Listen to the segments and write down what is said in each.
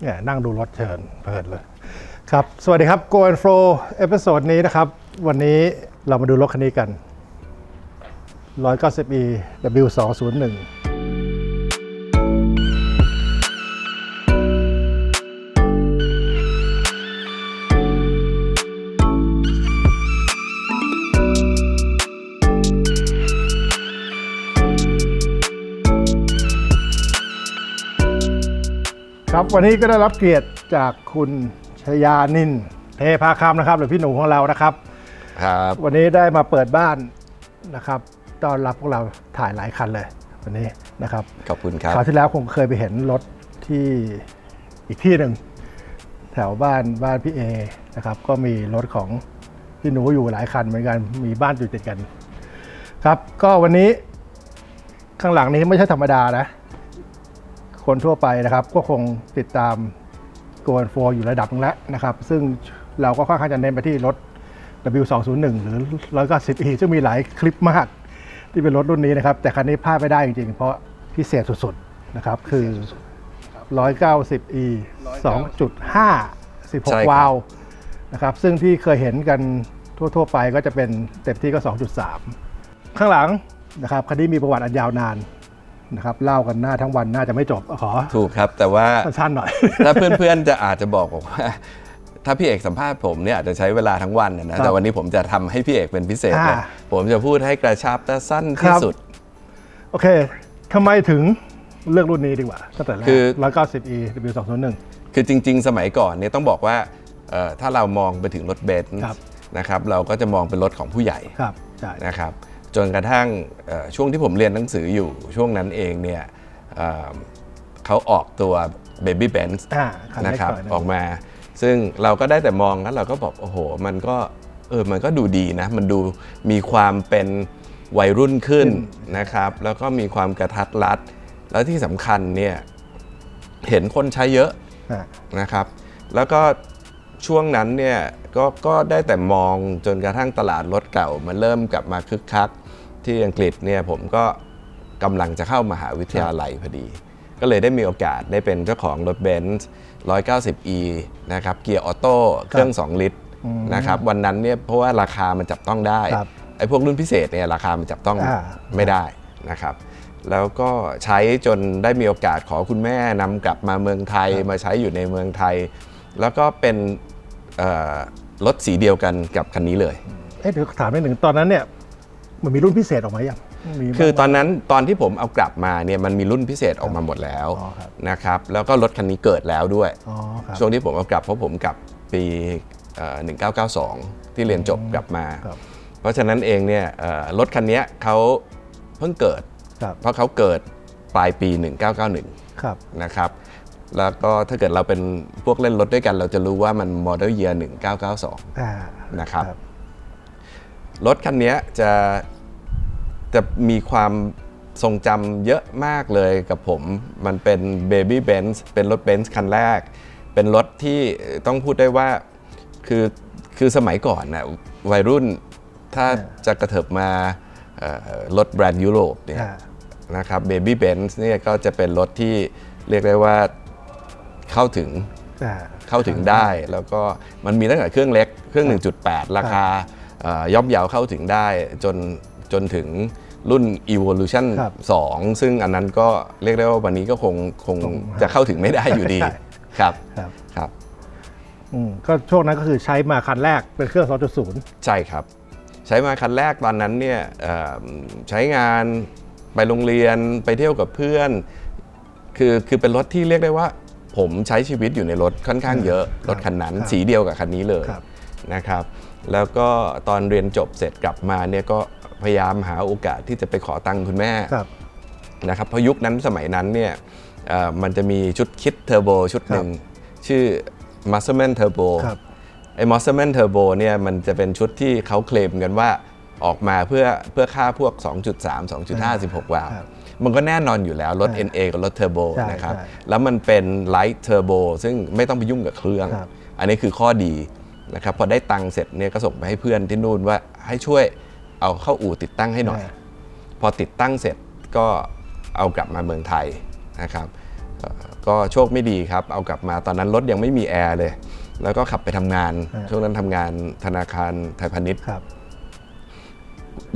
เนี่ยนั่งดูรถเชิญเพลินเลยครับ สวัสดีครับ Go and Flow เอพิโซดนี้นะครับ วันนี้เรามาดูรถคันนี้กัน 190e W201 ครับวันนี้ก็ได้รับเกียรติจากคุณชยานิน เทพาคำนะครับ หรือพี่หนูของเรานะครับ ครับ วันนี้ได้มาเปิดบ้านนะครับต้อนรับพวกเราถ่ายหลายคันเลย วันนี้นะครับขอบคุณครับคราวที่แล้วผมเคยไปเห็นรถที่อีกที่หนึ่งแถวบ้านบ้านพี่เอนะครับ ก็มีรถของพี่หนูอยู่หลายคันเหมือนกันมีบ้านอยู่ติดกัน ครับ ก็วันนี้ข้างหลังนี้ไม่ใช่ธรรมดานะ คนทั่วไปนะครับ ก็คงติดตามโกลโฟอยู่ระดับหนึงแล้วนะครับ ซึ่งเราก็ค่อนข้างจะเน้นไปที่รถ W201 หรือ 190e ซึ่งมีหลายคลิปมากที่เป็นรถรุ่นนี้นะครับ แต่คันนี้พลาดไม่ได้จริงๆ เพราะพิเศษสุดๆนะครับ คือ 190e 2.5ใช่ครับ16 วาล์วนะครับ ซึ่งที่เคยเห็นกันทั่วๆ ไปก็จะเป็นเต็มที่ก็ 2.3 ข้างหลังนะครับคันนี้มีประวัติอันยาวนาน นะครับเล่ากันหน้าทั้งวันน่าจะไม่จบขอถูกครับ แต่ว่าสั้นๆหน่อย ถ้าเพื่อนๆจะอาจจะบอกบอกว่าถ้าพี่เอกสัมภาษณ์ผมเนี่ยอาจจะใช้เวลาทั้งวันนะครันะบแต่วันนี้ผมจะทำให้พี่เอกเป็นพิเศษเลยอ่าผมจะพูดให้กระชับและสั้นคที่รับสุด โอเคทำไมถึงเลือกรุ่นนี้ดีกว่าตั้งแต่แรกคือ 190e W201 คือจริง ๆ สมัยก่อนเนี่ยต้องบอกว่าเอ่อถ้าเรามองไปถึงรถเบนซ์ครับนะครับ เราก็จะมองเป็นรถของผู้ใหญ่ครับใช่นะครับ จนกระทั่งเอ่อช่วงที่ผมเรียนหนังสืออยู่ช่วงนั้นเองเนี่ยเอ่อเขาออกตัว Baby Benz อ่าคันนะเล็กครับหน่อยหนึ่งออกมา ซึ่งเราก็ได้แต่มองแล้วเราก็บอกโอ้โห มันก็เออมันก็ดูดีนะ มันดูมีความเป็นวัยรุ่นขึ้นนะครับ แล้วก็มีความกระทัดรัด แล้วที่สำคัญเนี่ยเห็นคนใช้เยอะอ่านะครับ แล้วก็ช่วงนั้นเนี่ยก็ก็ได้แต่มองจนกระทั่งตลาดรถเก่ามันเริ่มกลับมาคึกคัก ที่อังกฤษเนี่ยผมก็กำลังจะเข้ามหาวิทยาลัยพอดี ก็เลยได้มีโอกาสได้เป็นเจ้าของรถเบนซ์ 190e นะครับเกียร์ออโต้เครื่อง 2 ลิตรนะครับวันนั้นเนี่ยเพราะว่าราคามันจับต้องได้ครับไอ้พวกรุ่นพิเศษเนี่ยราคามันจับต้องอ่าไม่ได้นะครับแล้วก็ใช้จนได้มีโอกาสขอคุณแม่นำกลับมาเมืองไทยมาใช้อยู่ในเมืองไทย แล้วก็เป็นเอ่อรถสีเดียวกันกับคันนี้เลย เอ๊ะเดี๋ยวถามนิดหนึ่งตอนนั้นเนี่ย มันมีรุ่นพิเศษออกมายังมีบ้าง คือตอนนั้นตอนที่ผมเอากลับมาเนี่ยมันมีรุ่นพิเศษออกมาหมดแล้วอ๋อครับ นะครับแล้วก็รถคันนี้เกิดแล้วด้วย อ๋อครับ ช่วงที่ผมเอากลับเพราะผมกลับปีเอ่อ1992 ที่เรียนจบกลับมา ครับ เพราะฉะนั้นเองเนี่ยเอ่อรถคันนี้เขาเพิ่งเกิด ครับเพราะเขาเกิดปลายปี 1991 ครับ นะครับ แล้วก็ถ้าเกิดเราเป็นพวกเล่นรถด้วยกัน เราจะรู้ว่ามัน Model Year 1992 อ่านะครับร ถคันนี้จะจะมีความทรงจำเยอะมากเลยกับผม มันเป็น Baby Benz เป็นรถ Benz คันแรก เป็นรถที่ต้องพูดได้ว่าคือคือสมัยก่อนนะวัยรุ่นถ้าจะกระเถิบมาเอ่อรถแบรนด์ยุโรปเนี่ยอ่านะครับ Baby Benz เนี่ยก็จะเป็นรถที่เรียกได้ว่าเข้าถึงอ่าเข้าถึงได้แล้วก็มันมีตั้งแต่เครื่องเล็กเครื่อง 1.8 ราคาเอ่อ ย่อมเยาวเข้าถึงได้จนจนถึงรุ่น Evolution ครับ2 ซึ่งอันนั้นก็เรียกได้ว่าวันนี้ก็คงคงคงจะเข้าถึงไม่ได้อยู่ดีใช่ครับครับ ครับ อืมก็ช่วงนั้นก็คือใช้มาคันแรกเป็นเครื่อง 2.0 ใช่ครับ ใช้มาคันแรกตอนนั้นเนี่ยเอ่อใช้งานไปโรงเรียนไปเที่ยวกับเพื่อน คือคือเป็นรถที่เรียกได้ว่า ผมใช้ชีวิตอยู่ในรถค่อนข้างเยอะครับรถคันนั้นครับสีเดียวกับคันนี้เลยครับ นะครับ แล้วก็ตอนเรียนจบเสร็จกลับมาเนี่ยก็พยายามหาโอกาสที่จะไปขอตังค์คุณแม่ครับ นะครับเพราะยุคนั้นสมัยนั้นเนี่ยเอ่อมันจะมีชุดคิดเทอร์โบชุดหนึ่งชื่อ m u s c l e m a n Turbo ครับ ไอ้ m u s c l e m a n Turbo เนี่ยมันจะเป็นชุดที่เขาเคลมกันว่าออกมาเพื่อเพื่อค่าพวก 2.3 2.5 16วาล์วครับมันก็แน่นอนอยู่แล้ว รถใช่ NA กับรถเทอร์โบใช่นะครับ ใช่แล้วมันเป็น Light Turbo ซึ่งไม่ต้องไปยุ่งกับเครื่อง ครับ อันนี้คือข้อดี นะครับพอได้ตังค์เสร็จเนี่ยก็ส่งไปให้เพื่อนที่นู่นว่าให้ช่วยเอาเข้าอู่ติดตั้งให้หน่อย พอติดตั้งเสร็จก็เอากลับมาเมืองไทยนะครับเอ่อก็โชคไม่ดีครับ เอากลับมาตอนนั้นรถยังไม่มีแอร์เลย แล้วก็ขับไปทำงานอ่าช่วงนั้นทำงานธนาคารไทยพาณิชย์ครับ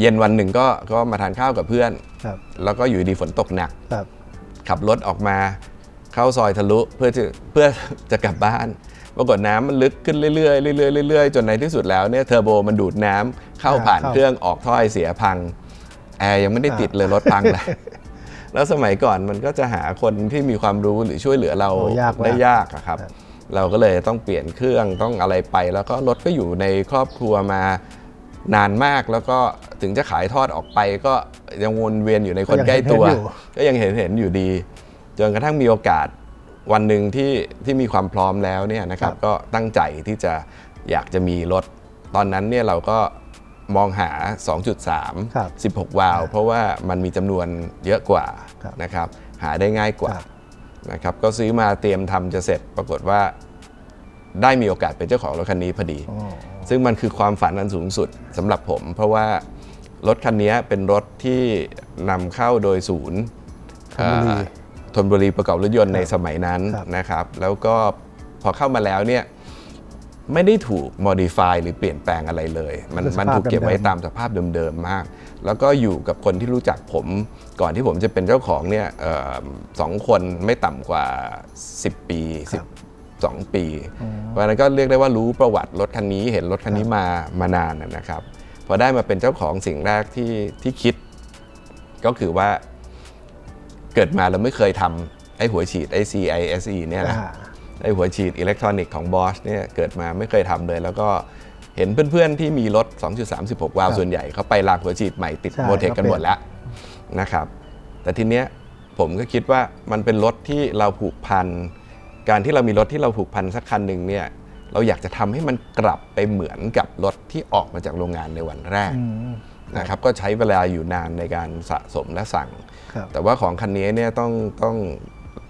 เย็นวันหนึ่งก็ก็มาทานข้าวกับเพื่อนครับแล้วก็อยู่ดีฝนตกหนักครับขับรถออกมาเข้าซอยทะลุเพื่อจะเพื่อจะกลับบ้าน ปรากฏน้ำมันลึกขึ้นเรื่อยๆเรื่อยๆเรื่อยๆจนในที่สุดแล้วเนี่ยเทอร์โบมันดูดน้ำเข้าผ่านเครื่องออกถ้อยเสียพังแอร์ยังไม่ได้ติดเลยรถพังเลยแล้วสมัยก่อนมันก็จะหาคนที่มีความรู้หรือช่วยเหลือเราโอ้ยากมากได้ยากอะครับครับ เราก็เลยต้องเปลี่ยนเครื่องต้องอะไรไป แล้วก็รถก็อยู่ในครอบครัวมานานมากแล้วก็ถึงจะขายทอดออกไปก็ยังวนเวียนอยู่ในคนใกล้ตัว ก็ยังเห็นเห็นอยู่ดี จนกระทั่งมีโอกาส วันหนึ่งที่ที่มีความพร้อมแล้วเนี่ยนะครับครับก็ตั้งใจที่จะอยากจะมีรถ ตอนนั้นเนี่ยเราก็มองหาครับ2.3 16 วาล์วเพราะว่ามันมีจำนวนเยอะกว่าครับนะครับหาได้ง่ายกว่าครับนะครับก็ซื้อมาเตรียมทำจะเสร็จปรากฏว่าได้มีโอกาสเป็นเจ้าของรถคันนี้พอดีอ๋อซึ่งมันคือความฝันอันสูงสุดสำหรับผม เพราะว่ารถคันนี้เป็นรถที่นำเข้าโดยศูนย์ ธนบุรีเอ่อธนบุรีประกอบรถยนต์ในสมัยนั้นครับนะครับ แล้วก็พอเข้ามาแล้วเนี่ยไม่ได้ถูก modify หรือเปลี่ยนแปลงอะไรเลย มันคือสภาพมันถูกเก็บไว้เดิมๆตามสภาพเดิมๆมาก แล้วก็อยู่กับคนที่รู้จักผมก่อนที่ผมจะเป็นเจ้าของเนี่ยเอ่อสองคนไม่ต่ำกว่า 10 ปีครับ12 ปีเพราะฉะนั้นก็เรียกได้ว่ารู้ประวัติรถคันนี้เห็นรถคันนี้มามานานนะนะครับ พอได้มาเป็นเจ้าของสิ่งแรกที่ที่คิด ก็คือว่า เกิดมาเราไม่เคยทำไอ้หัวฉีดไอ้ CISE เนี่ยนะอ่าไอ้หัวฉีดอิเล็กทรอนิกส์ของ Bosch เนี่ยเกิดมาไม่เคยทำเลย แล้วก็เห็นเพื่อนๆที่มีรถ 2.36 วาล์วครับส่วนใหญ่เขาไปลากหัวฉีดใหม่ติดใช่โมเทคกันเขาเป็นหมดแล้วนะครับ แต่ทีเนี้ยผมก็คิดว่ามันเป็นรถที่เราผูกพัน การที่เรามีรถที่เราผูกพันสักคันหนึ่งเนี่ยเราอยากจะทำให้มันกลับไปเหมือนกับรถที่ออกมาจากโรงงานในวันแรกอืม นะครับก็ใช้เวลาอยู่นานในการสะสมและสั่งครับแต่ว่าของคันนี้เนี่ยต้องต้อง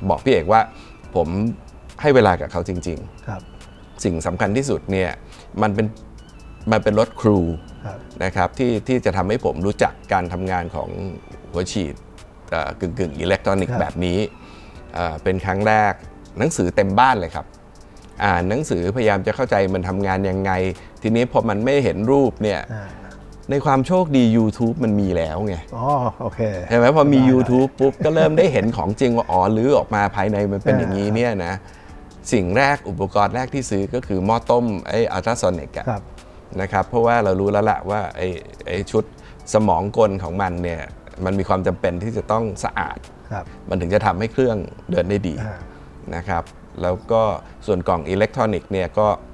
บอกพี่เอกว่า ผมให้เวลากับเขาจริงครับๆสิ่งสำคัญที่สุดเนี่ยมันเป็นมันเป็นรถครูครับนะครับที่ที่จะทำให้ผมรู้จักการทำงานของหัวฉีดเอ่อกึ่งกึ่งอิเล็กทรอนิกครัส์บแบบนี้เอ่อเป็นครั้งแรกหนังสือเต็มบ้านเลยครับ อ่านหนังสือพยายามจะเข้าใจมันทำงานยังไง ทีนี้พอมันไม่เห็นรูปเนี่ยอ่า ในความโชคดี YouTube มันมีแล้วไงอ๋อโอเคใช่ไหมพอมีได้ YouTube ปุ๊บก็เริ่มได้เห็นของจริงว่าอ๋อลื้อออกมาภายในมันเป็นอ่าอย่างนี้เนี่ยนะ สิ่งแรกอุปกรณ์แรกที่ซื้อก็คือหม้อต้มไอ้อัลตราโซนิกอะครับนะครับเพราะว่าเรารู้แล้วละว่าไอ้ไอ้ชุดสมองกลของมันเนี่ยมันมีความจำเป็นที่จะต้องสะอาดครับมันถึงจะทำให้เครื่องเดินได้ดีอ่านะครับ แล้วก็ส่วนกล่องอิเล็กทรอนิกส์เนี่ยก็เ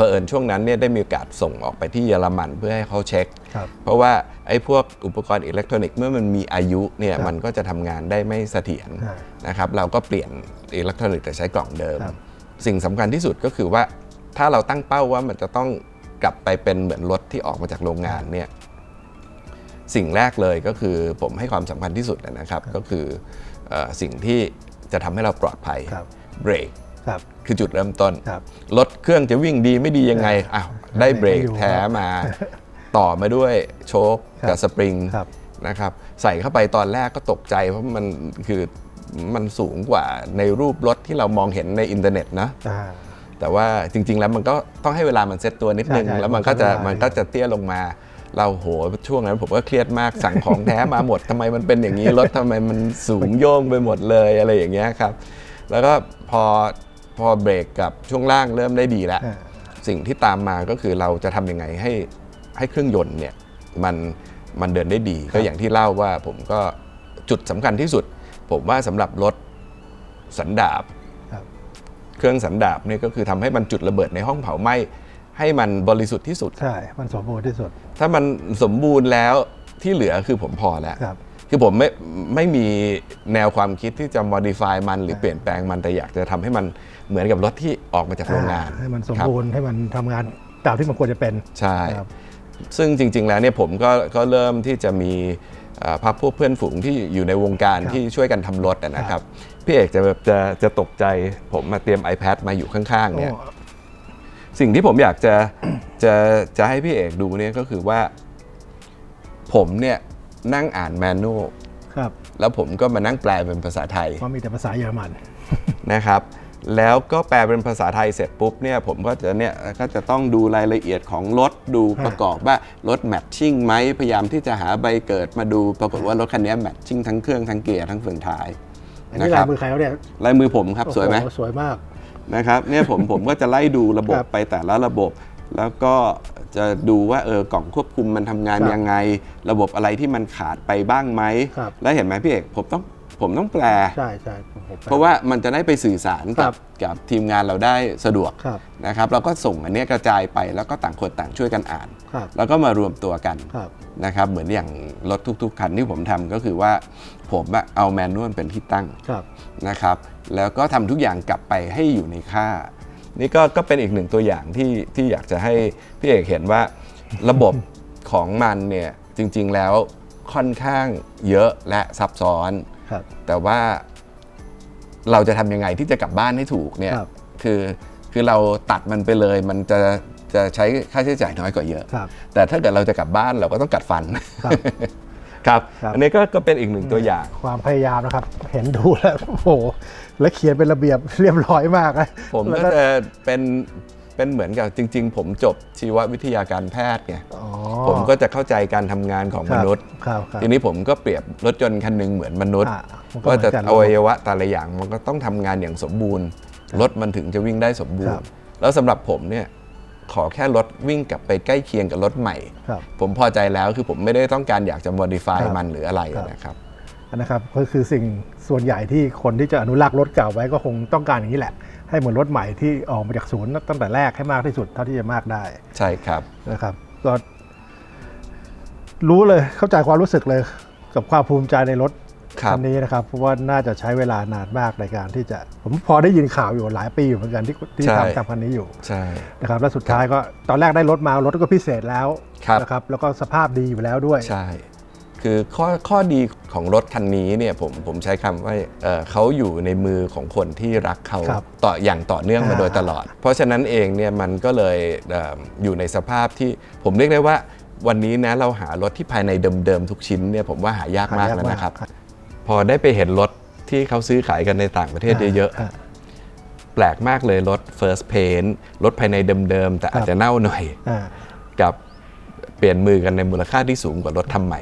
ผอิญช่วงนั้นเนี่ยได้มีโอกาสส่งออกไปที่เยอรมันเพื่อให้เขาเช็คครับเพราะว่าไอ้พวกอุปกรณ์อิเล็กทรอนิกส์เมื่อมันมีอายุเนี่ยครับมันก็จะทำงานได้ไม่เสถียรอ่านะครับเราก็เปลี่ยนอิเล็กทรอนิกส์แต่ใช้กล่องเดิมครับสิ่งสำคัญที่สุดก็คือว่าถ้าเราตั้งเป้าว่ามันจะต้องกลับไปเป็นเหมือนรถที่ออกมาจากโรงงานเนี่ยสิ่งแรกเลยก็คือผมให้ความสำคัญที่สุดนะครับ ก็คือเออสิ่งที่จะทำให้เราปลอดภัยครับเบรก ครับคือจุดเริ่มต้นครับรถเครื่องจะวิ่งดีไม่ดียังไงอ้าวได้เบรกไม่อยู่แท้มา ต่อมาด้วยโชคครับกับสปริงครับนะครับใส่เข้าไปตอนแรกก็ตกใจเพราะมันคือมันสูงกว่าในรูปรถที่เรามองเห็นในอินเทอร์เน็ตนะอ่าแต่ว่าจริง ๆ แล้วมันก็ต้องให้เวลามันเซ็ตตัวนิดนึงใช่ใช่แล้วมันก็จะใช้เวลามัมันก็จะเตี้ยลงมาเราโหช่วงนั้นผมก็เครียดมากสั่งของแท้มาหมดทำไมมันเป็นอย่างนี้รถทำไมมันสูงโย่งไปหมดเลยอะไรอย่างเงี้ยครับ แล้วก็พอ พอเบรกกับช่วงล่างเริ่มได้ดีแล้วอ่าสิ่งที่ตามมาก็คือเราจะทำยังไงให้ให้เครื่องยนต์เนี่ยมันมันเดินได้ดี ก็อย่างที่เล่าว่าผมก็จุดสำคัญที่สุด ผมว่าสำหรับรถสันดาบครับเครื่องสันดาบเนี่ยก็คือทำให้มันจุดระเบิดในห้องเผาไหม้ให้มันบริสุทธิ์ที่สุด ใช่ มันสมบูรณ์ที่สุด ถ้ามันสมบูรณ์แล้วที่เหลือคือผมพอแล้ว ครับ คือผมไม่ไม่มีแนวความคิดที่จะ modify มันหรือเปลี่ยนแปลงมันแต่อยากจะทำให้มันเหมือนกับรถที่ออกมาจากโรงงานอ่ให้มันสมครับบูรณ์ให้มันทำงานตามที่มันควรจะเป็นใช่ ครับ ซึ่งจริง ๆ แล้วเนี่ยผมก็ก็เริ่มที่จะมีเอ่อพักพวกเพื่อนฝูงที่อยู่ในวงการครับที่ช่วยกันทำรถอะนะครับ พี่เอกจะแบบจะจะตกใจผมมาเตรียม iPad มาอยู่ข้างๆเนี่ย โอ้ สิ่งที่ผมอยากจะ จะจะให้พี่เอกดูเนี่ยก็คือว่า ผมเนี่ย นั่งอ่านแมนนวลครับแล้วผมก็มานั่งแปลเป็นภาษาไทยเพราะมีแต่ภาษาเยอรมันนะครับ แล้วก็แปลเป็นภาษาไทยเสร็จปุ๊บเนี่ยผมก็จะเนี่ยก็จะต้องดูรายละเอียดของรถดูฮะประกอบว่ารถแมทชิ่งไหมพยายามที่จะหาใบเกิดมาดูปรากฏว่ารถคันนี้แมทชิ่งทั้งเครื่องทั้งเกียร์ทั้งเฟืองท้ายอันนะนี้คลารัยบมือใครเขาเนี่ยลายมือผมครับสวยไหมโอ้โสวยมากนะครับเนี่ยผมผมก็จะไล่ดูระบบครับไปแต่ละระบบ แล้วก็ จะดูว่าเออกล่องควบคุมมันทำงานครับยังไง ระบบอะไรที่มันขาดไปบ้างไหมครับแล้วเห็นไหมพี่เอกผมต้องผมต้องแปลใช่ใช่ผมผมเพราะว่ามันจะได้ไปสื่อสารครักับบกับทีมงานเราได้สะดวกครับนะครับเราก็ส่งอันเนี้ยกระจายไปแล้วก็ต่างคนต่างช่วยกันอ่านครับแล้วก็มารวมตัวกันครับนะครับเหมือนอย่างรถทุก ๆ คันที่ผมทำก็คือว่าผมอะเอาแมนนวลเป็นที่ตั้งครับนะครับ แล้วก็ทำทุกอย่างกลับไปให้อยู่ในค่า นี่ก็ก็เป็นอีกหนึ่งตัวอย่างที่ที่อยากจะให้พี่เอกเห็นว่าระบบของมันเนี่ยจริง ๆแล้วค่อนข้างเยอะและซับซ้อน ครับ แต่ว่าเราจะทำยังไงที่จะกลับบ้านให้ถูกเนี่ยครับ คือคือเราตัดมันไปเลย มันจะจะใช้ค่าใช้จ่ายน้อยกว่าเยอะ ครับ แต่ถ้าเกิดเราจะกลับบ้านเราก็ต้องกัดฟัน ครับ ครับครับอันนี้ก็ก็เป็นอีกหนึ่งตัวอย่าง ความพยายามนะครับ เห็นดูแล้วโอ้โหแล้วเขียนเป็นระเบียบเรียบร้อยมากนะผมแล้วก็จะเป็นเป็นเหมือนกับจริง ๆ ผมจบชีววิทยาการแพทย์ไงอ๋อ ผมก็จะเข้าใจการทำงานของคมรับนุษย์ ครับครับ ทีนี้ผมก็เปรียบรถยนต์คันหนึ่งเหมือนมนุษย์ อะมันก็ว่าจะเหมือนกันอวัยวะแต่ละอย่างมันก็ต้องทำงานอย่างสมบูรณ์ รถมันถึงจะวิ่งได้สมบูรครัณ์บแล้วสำหรับผมเนี่ย ขอแค่รถวิ่งกลับไปใกล้เคียงกับรถใหม่ ครับผมพอใจแล้วคือผมไม่ได้ต้องการอยากจะ modify ครับมันหรืออะไรครับ นะครับอันนะครับก็คือสิ่งส่วนใหญ่ที่คนที่จะอนุรักษ์รถเก่าไว้ก็คงต้องการอย่างนี้แหละ ให้เหมือนรถใหม่ที่ออกมาจากศูนย์ตั้งแต่แรกให้มากที่สุดเท่าที่จะมากได้ใช่ครับ นะครับ ก็รู้เลยเข้าใจความรู้สึกเลย กับความภูมิใจในรถ ครับคันนี้นะครับเพราะว่าน่าจะใช้เวลานานมากในการที่จะ ผมพอได้ยินข่าวอยู่หลายปีอยู่เหมือนกันที่ที่ใช่ทำทำคันนี้อยู่ใช่นะครับแล้วสุดท้ายก็ตอนแรกได้รถมารถก็พิเศษแล้วครับนะครับแล้วก็สภาพดีอยู่แล้วด้วยใช่คือข้อข้อดีของรถคันนี้เนี่ยผมผมใช้คำว่าเอ่อเขาอยู่ในมือของคนที่รักเขาครับต่ออย่างต่อเนื่องมาอ่าโดยตลอด เพราะฉะนั้นเองเนี่ยมันก็เลยเอ่ออยู่ในสภาพที่ผมเรียกได้ว่าวันนี้นะเราหารถที่ภายในเดิมๆทุกชิ้นเนี่ยผมว่าหายากมากแล้วนะครับพ อได้ไปเห็นรถที่เขาซื้อขายกันในต่างประเทศเยอะาๆแปลกมากเลยรถ first paint รถภายในเดิมๆ แต่อาจจะเน่าหน่อยอ่ากับเปลี่ยนมือกันในมูลค่าที่สูงกว่ารถทำใหม่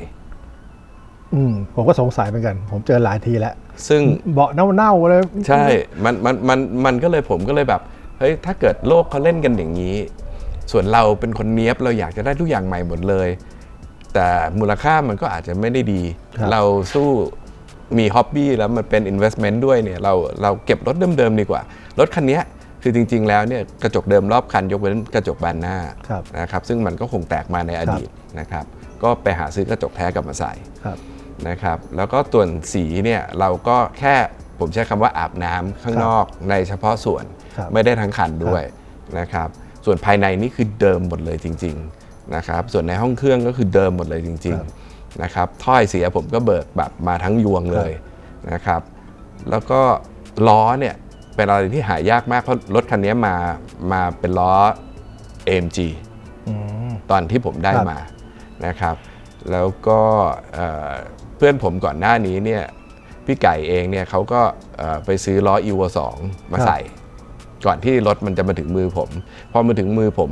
อืมผมก็สงสัยเหมือนกัน ผมเจอหลายทีแล้ว ซึ่งเบาะเน่าๆเลย ใช่ มันมันมันมันก็เลยผมก็เลยแบบเฮ้ยถ้าเกิดโลกเขาเล่นกันอย่างนี้ ส่วนเราเป็นคนเนี้ยบเราอยากจะได้ทุกอย่างใหม่หมดเลย แต่มูลค่ามันก็อาจจะไม่ได้ดีครับเราสู้ มีฮ็อบบี้แล้วมันเป็น investment ด้วยเนี่ยเราเราเก็บรถเดิมๆดีกว่า รถคันเนี้ยคือจริง ๆ แล้วเนี่ยกระจกเดิมรอบคันยกเว้นกระจกบานหน้าครับนะครับซึ่งมันก็คงแตกมาในอดีตนะครับก็ไปหาซื้อกระจกแท้กลับมาใส่ครับนะครับแล้วก็ตัวนสีเนี่ยเราก็แค่ผมใช้คำว่าอาบน้ำข้างครับนอกในเฉพาะส่วนครับไม่ได้ทั้งคันด้วยนะครับส่วนภายในนี่คือเดิมหมดเลยจริง ๆนะครับ ส่วนในห้องเครื่องก็คือเดิมหมดเลยจริง ๆ นะครับถ้อยเสียผมก็เบิกแบบมาทั้งยวงเลยนะครับ แล้วก็ล้อเนี่ยเป็นอะไรที่หายากมากเพราะรถคันนี้มามาเป็นล้อ AMG อืมตอนที่ผมได้ครับมานะครับ แล้วก็เอ่อเพื่อนผมก่อนหน้านี้เนี่ยพี่ไก่เองเนี่ยเขาก็เอ่อไปซื้อล้อ e v o 2มาใส่ ก่อนที่รถมันจะมาถึงมือผม พอมาถึงมือผม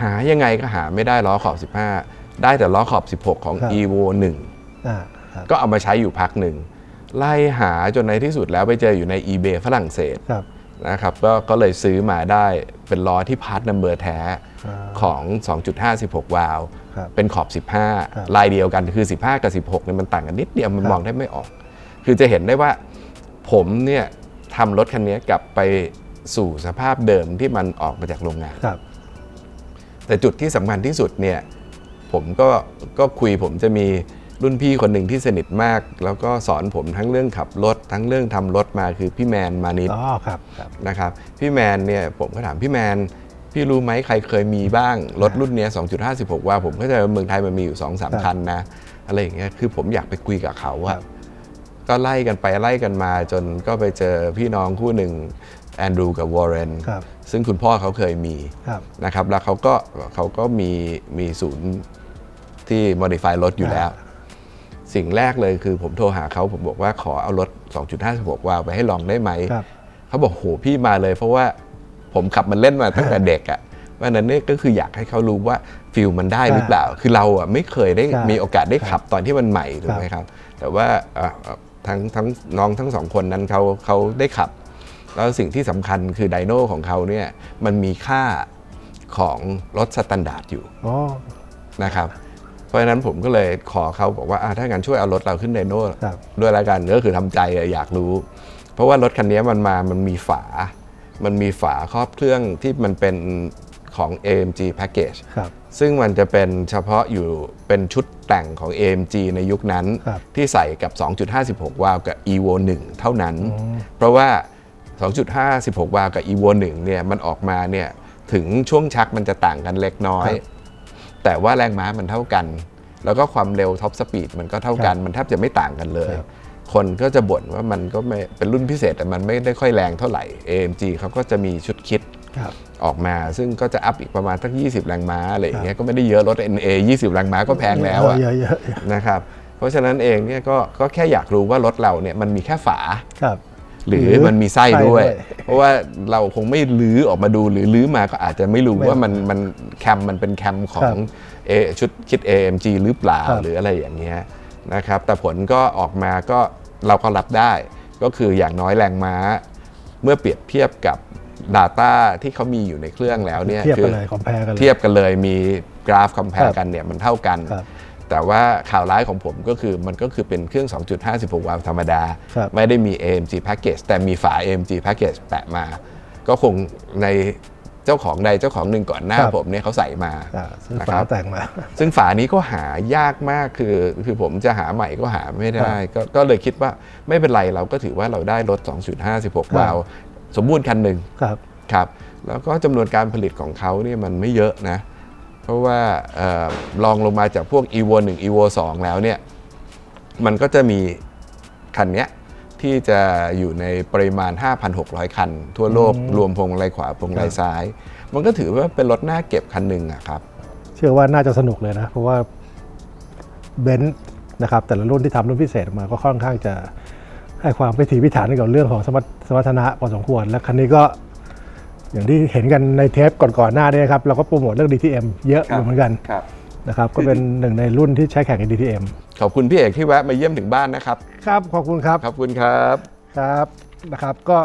หายังไงก็หาไม่ได้ล้อขอบ15 ได้แต่ล้อขอบ 16 ของ ครับ evo อ่าครับ1 ก็เอามาใช้อยู่พักหนึ่ง ไล่หาจนในที่สุดแล้วไปเจออยู่ใน eBay ฝรั่งเศสครับ นะครับก็ก็เลยซื้อมาได้เป็นล้อที่พาร์ทนัมเบอร์แท้อ่าของ 2.5 16วาล์วครับเป็นขอบ ครับ 15 ลายเดียวกันคือ 15 กับ 16เนี่ยมันต่างกันนิดเดียวมันครับมองได้ไม่ออก คือจะเห็นได้ว่าผมเนี่ยทำรถคันนี้กลับไปสู่สภาพเดิมที่มันออกมาจากโรงงาน ครับแต่จุดที่สำคัญที่สุดเนี่ย ผมก็ก็คุยผมจะมีรุ่นพี่คนหนึ่งที่สนิทมาก แล้วก็สอนผมทั้งเรื่องขับรถ ทั้งเรื่องทำรถมาคือพี่แมนมานิดอ๋อครับครับ นะครับพี่แมนเนี่ยผมก็ถามพี่แมน พี่รู้ไหมใครเคยมีบ้าง รถรุ่นเนี้ย2.56 ว่า ผมก็จะเมืองไทยมันมีอยู่2-3สามครับคันนะ อะไรอย่างเงี้ยคือผมอยากไปคุยกับเขาครัอะ บ ก็ไล่กันไปไล่กันมาจนก็ไปเจอพี่น้องคู่หนึ่งแอนดรูกับวอร์เรนครับซึ่งคุณพ่อเขาเคยมีครับนะครับแล้วเขาก็เขาก็มีมีศูนย์ ที่ modify รถอยู่แล้วอ่าสิ่งแรกเลยคือผมโทรหาเขาผมบอกว่าขอเอารถ 2.56วาล์วไปให้ลองได้ไหม ครับ เขาบอกโหพี่มาเลย เพราะว่าผมขับมันเล่นมาตั้งแต่เด็กอะ่ะเพราะฉะนั้นเนี่ยก็คืออยากให้เขารู้ว่าฟิลมันได้หรือเปล่า คือเราอะไม่เคยได้ใช่มีโอกาสได้ขับตอนที่มันใหม่ถูกไหมครับ แต่ว่าอะอะทั้งทั้งน้องทั้งสองคนนั้นเขาเขาได้ขับ แล้วสิ่งที่สำคัญคือไดโน่ของเขาเนี่ยมันมีค่าของรถสแตนดาร์ดอยู่ อ๋อ นะครับเพ ราะฉะนั้นผมก็เลยขอเขาบอกว่าอะถ้างั้นช่วยเอารถเราขึ้นไดโน่ครับด้วยละกันก็คือทำใจอะอยากรู้ เพราะว่ารถคันนี้มันมามันมีฝา มันมีฝาครอบเครื่องที่มันเป็นของ AMG Package ครับซึ่งมันจะเป็นเฉพาะอยู่เป็นชุดแต่งของ AMG ในยุคนั้นครับที่ใส่กับ 2.56 วาล์วกับ EVO 1 เท่านั้น เพราะว่า 2.56 วาล์วกับ EVO 1 เนี่ยมันออกมาเนี่ยถึงช่วงชักมันจะต่างกันเล็กน้อยครับ แต่ว่าแรงม้ามันเท่ากัน แล้วก็ความเร็วท็อปสปีดมันก็เท่ากันครับมันแทบจะไม่ต่างกันเลยครับคนก็จะบ่นว่ามันก็ไม่เป็นรุ่นพิเศษแต่มันไม่ได้ค่อยแรงเท่าไหร่ AMG เขาก็จะมีชุดคิดครับออกมา ซึ่งก็จะอัพอีกประมาณสัก 20 แรงม้าอะไรอย่างเงี้ยก็ไม่ได้เยอะรถ NA 20 แรงม้าก็แพงแล้วอะเยอะเยอะเยอะนะครับเพราะฉะนั้นเองเนี่ยก็ก็แค่อยากรู้ว่ารถเราเนี่ยมันมีแค่ฝาครับ หรือหรือมันมีไส้ไส้ด้วยด้วย เพราะว่าเราคงไม่ลื้อออกมาดูหรือลื้อมาก็อาจจะไม่รู้ไม่ว่ามันมันแคมมันเป็นแคมขอครังบเอชุดคิด AMG หรือเปล่าครับหรืออะไรอย่างเงี้ยนะครับแต่ผลก็ออกมาก็เราก็รับได้ ก็คืออย่างน้อยแรงม้า เมื่อเปรียบเทียบกับ Data ที่เขามีอยู่ในเครื่องแล้วเนี่ยเทียบคืกันเลยคอมเพลกันเลยเทียบกันเลยมีกราฟคอมเพลครับกันเนี่ยมันเท่ากันครับ แต่ว่าข่าวร้ายของผมก็คือมันก็คือเป็นเครื่อง 2.56 วาล์วธรรมดา ครับไม่ได้มี AMG package แต่มีฝา AMG package แปะมา ก็คงในเจ้าของใดเจ้าของหนึ่งก่อนหน้าครับ ผมเนี่ยเขาใส่มา อ่าซื้อนะฝาครับ แต่งมา ซึ่งฝานี้ก็หายากมากคือคือผมจะหาใหม่ก็หาไม่ได้ ก็ก็เลยคิดว่าไม่เป็นไรเราก็ถือว่าเราได้รถ 2.56 วาล์วสมบูรณ์คันหนึ่ง ครับ ครับแล้วก็จำนวนการผลิตของเขาเนี่ยมันไม่เยอะนะ เพราะว่าเออลองลงมาจากพวก evo 1 evo 2 แล้วเนี่ยมันก็จะมีคันเนี้ยที่จะอยู่ในปริมาณ 5,600 คัน ทั่วโลกรวมพวงมาลัยขวาพวงมาลัยซ้าย มันก็ถือว่าเป็นรถหน้าเก็บคันหนึ่งอะครับ เชื่อว่าน่าจะสนุกเลยนะ เพราะว่าเบนซ์นะครับแต่ละรุ่นที่ทำรุ่นพิเศษออกมาก็ค่อนข้างจะให้ความพิถีพิถันเกี่ยวกับเรื่องของสมรรถสมรรถนะพอสมควร และคันนี้ก็ อย่างที่เห็นกันในเทปก่อนๆหน้านี้นะครับเราก็โปรโมทเรื่อง DTM เยอะอยู่เหมือนกันครับนะครับก็เป็นหนึ่งในรุ่นที่ใช้แข่งกับ DTM ขอบคุณพี่เอกที่แวะมาเยี่ยมถึงบ้านนะครับ ครับขอบคุณครับขอบคุณครับครับนะครับ ก็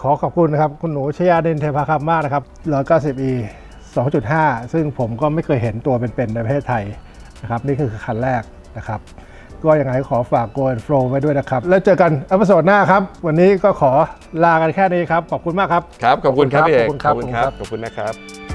ขอขอบคุณนะครับ คุณหนูชยาเดนเทพาคำมากนะครับ 190e 2.5 ซึ่งผมก็ไม่เคยเห็นตัวเป็นๆในประเทศไทยนะครับ นี่คือคันแรกนะครับ ก็ยังไงขอฝากโกนโฟลไว้ด้วยนะครับ แล้วเจอกันอพิโซดหน้าครับ วันนี้ก็ขอลากันแค่นี้ครับ ขอบคุณมากครับ ครับ ขอบคุณครับพี่เอกขอบคุณครับ ขอบคุณนะครับ